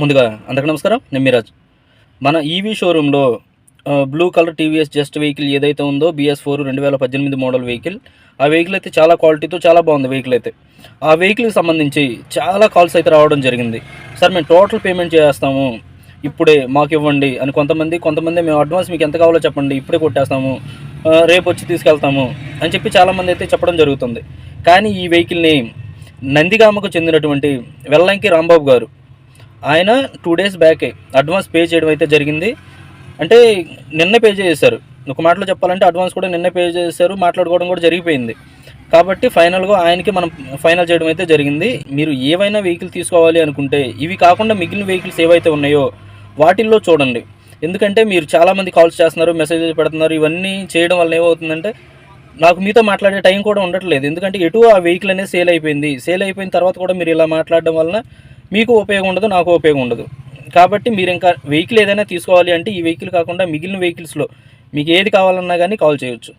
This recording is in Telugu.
ముందుగా అందరికీ నమస్కారం. నేను మిరాజ్ మన ఈవీ షోరూంలో blue colour TVS just vehicle ఏదైతే ఉందో బిఎస్ ఫోర్ రెండు వేల పద్దెనిమిది మోడల్ వెహికల్ ఆ వెహికల్ అయితే చాలా క్వాలిటీతో చాలా బాగుంది వెహికల్ అయితే. ఆ వెహికల్కి సంబంధించి చాలా కాల్స్ అయితే రావడం జరిగింది. సార్ మేము టోటల్ పేమెంట్ చేస్తాము ఇప్పుడే మాకు ఇవ్వండి అని కొంతమంది కొంతమంది మేము అడ్వాన్స్ మీకు ఎంత కావాలో చెప్పండి ఇప్పుడే కొట్టేస్తాము. రేపు వచ్చి తీసుకెళ్తాము అని చెప్పి చాలామంది అయితే చెప్పడం జరుగుతుంది. కానీ ఈ వెహికల్ని నందిగామకు చెందినటువంటి వెల్లంకి రాంబాబు గారు ఆయన టూ డేస్ బ్యాకే అడ్వాన్స్ పే చేయడం అయితే జరిగింది. అంటే నిన్న పే చేశారు ఒక మాటలో చెప్పాలంటే అడ్వాన్స్ కూడా నిన్న పే చేశారు మాట్లాడుకోవడం కూడా జరిగిపోయింది. కాబట్టి ఫైనల్గా ఆయనకి మనం ఫైనల్ చేయడం అయితే జరిగింది. మీరు ఏవైనా వెహికల్ తీసుకోవాలి అనుకుంటే ఇవి కాకుండా మిగిలిన వెహికల్స్ ఏవైతే ఉన్నాయో వాటిల్లో చూడండి. ఎందుకంటే మీరు చాలామంది కాల్స్ చేస్తున్నారు మెసేజెస్ పెడుతున్నారు. ఇవన్నీ చేయడం వల్ల ఏమవుతుందంటే నాకు మీతో మాట్లాడే టైం కూడా ఉండట్లేదు. ఎందుకంటే ఎటు ఆ వెహికల్ అనేది సేల్ అయిపోయింది. సేల్ అయిపోయిన తర్వాత కూడా మీరు ఇలా మాట్లాడడం వలన మీకు ఉపయోగం ఉండదు నాకు ఉపయోగం ఉండదు. కాబట్టి మీరు ఇంకా వెహికల్ ఏదైనా తీసుకోవాలి అంటే ఈ వెహికల్ కాకుండా మిగిలిన వెహికల్స్లో మీకు ఏది కావాలన్నా కానీ కాల్ చేయొచ్చు.